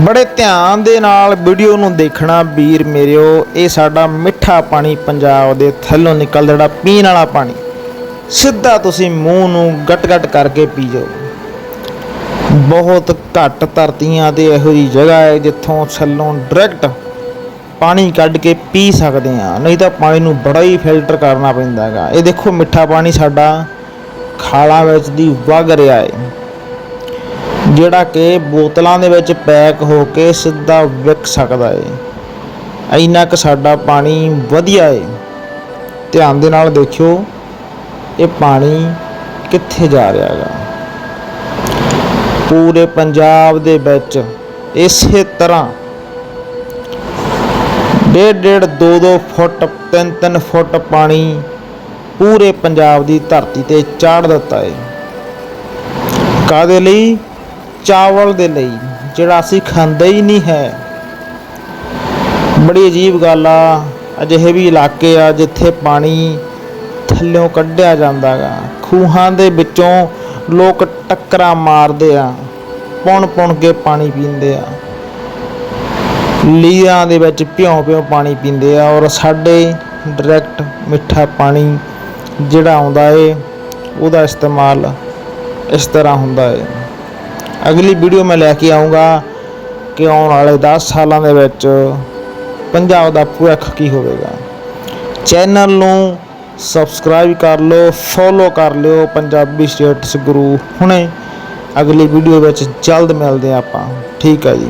ਬੜੇ ਧਿਆਨ ਦੇ ਨਾਲ ਵੀਡੀਓ ਨੂੰ ਦੇਖਣਾ ਵੀਰ ਮੇਰਿਓ, ਇਹ ਸਾਡਾ ਮਿੱਠਾ ਪਾਣੀ ਪੰਜਾਬ ਦੇ ਥੱਲੋਂ ਨਿਕਲ ਜਿਹੜਾ ਪੀਣ ਵਾਲਾ ਪਾਣੀ। ਸਿੱਧਾ ਤੁਸੀਂ ਮੂੰਹ ਨੂੰ ਗਟ-ਗਟ ਕਰਕੇ ਪੀ ਜਾਓ ਬਹੁਤ ਘੱਟ ਧਰਤੀਆਂ ਤੇ ਇਹੋ ਜੀ ਜਗ੍ਹਾ ਹੈ ਜਿੱਥੋਂ ਥੱਲੋਂ ਡਾਇਰੈਕਟ ਪਾਣੀ ਕੱਢ ਕੇ ਪੀ ਸਕਦੇ ਆ ਨਹੀਂ ਤਾਂ ਪਾਣੀ ਨੂੰ ਬੜਾ ਹੀ ਫਿਲਟਰ ਕਰਨਾ ਪੈਂਦਾ ਹੈਗਾ। ਇਹ ਦੇਖੋ ਮਿੱਠਾ ਪਾਣੀ ਸਾਡਾ ਖਾਲਾਂ ਵਿੱਚ ਦੀ ਵਗ ਰਿਹਾ ਹੈ। ਜਿਹੜਾ ਕਿ ਬੋਤਲਾਂ ਦੇ ਵਿੱਚ ਪੈਕ ਹੋ ਕੇ ਸਿੱਧਾ ਵਿਕ ਸਕਦਾ ਹੈ ਇੰਨਾ ਕੁ ਸਾਡਾ ਪਾਣੀ ਵਧੀਆ ਏ। ਧਿਆਨ ਦੇ ਨਾਲ ਦੇਖਿਓ, ਇਹ ਪਾਣੀ ਕਿੱਥੇ ਜਾ ਰਿਹਾ ਹੈਗਾ। ਪੂਰੇ ਪੰਜਾਬ ਦੇ ਵਿੱਚ ਇਸੇ ਤਰ੍ਹਾਂ ਡੇਢ ਡੇਢ ਦੋ ਦੋ ਫੁੱਟ ਤਿੰਨ ਤਿੰਨ ਫੁੱਟ ਪਾਣੀ ਪੂਰੇ ਪੰਜਾਬ ਦੀ ਧਰਤੀ ਤੇ ਚਾੜ ਦਿੱਤਾ ਹੈ ਕਾਦੇ ਲਈ? ਚਾਵਲ ਦੇ ਲਈ, ਜਿਹੜਾ ਅਸੀਂ ਖਾਂਦੇ ਹੀ ਨਹੀਂ ਹੈ। ਬੜੀ ਅਜੀਬ ਗੱਲ ਆ, ਅਜਿਹੇ ਵੀ ਇਲਾਕੇ ਆ ਜਿੱਥੇ ਪਾਣੀ ਥੱਲਿਓਂ ਕੱਢਿਆ ਜਾਂਦਾਗਾ ਖੂਹਾਂ ਦੇ ਵਿੱਚੋਂ ਲੋਕ ਟੱਕਰਾਂ ਮਾਰਦੇ ਆ, ਪੁਣ ਪੁਣ ਕੇ ਪਾਣੀ ਪੀਂਦੇ ਆ। ਲੀਰਾਂ ਦੇ ਵਿੱਚ ਭਿਉਂ ਭਿਉਂ ਪਾਣੀ ਪੀਂਦੇ ਆ ਔਰ ਸਾਡੇ ਡਾਇਰੈਕਟ ਮਿੱਠਾ ਪਾਣੀ ਜਿਹੜਾ ਆਉਂਦਾ ਏ, ਉਹਦਾ ਇਸਤੇਮਾਲ ਇਸ ਤਰ੍ਹਾਂ ਹੁੰਦਾ ਏ। ਅਗਲੀ ਵੀਡੀਓ ਮੈਂ ਲੈ ਕੇ ਆਉਂਗਾ ਕਿ ਆਉਣ ਵਾਲੇ 10 ਸਾਲਾਂ ਦੇ ਵਿੱਚ ਪੰਜਾਬ ਦਾ ਭਵਿੱਖ ਕੀ ਹੋਵੇਗਾ। ਚੈਨਲ ਨੂੰ ਸਬਸਕ੍ਰਾਈਬ ਕਰ ਲਓ ਫੋਲੋ ਕਰ ਲਿਓ ਪੰਜਾਬੀ ਸਟੇਟਸ ਗੁਰੂ ਹੁਣੇ। ਅਗਲੀ ਵੀਡੀਓ ਵਿੱਚ ਜਲਦ ਮਿਲਦੇ ਹਾਂ ਆਪਾਂ। ਠੀਕ ਹੈ ਜੀ।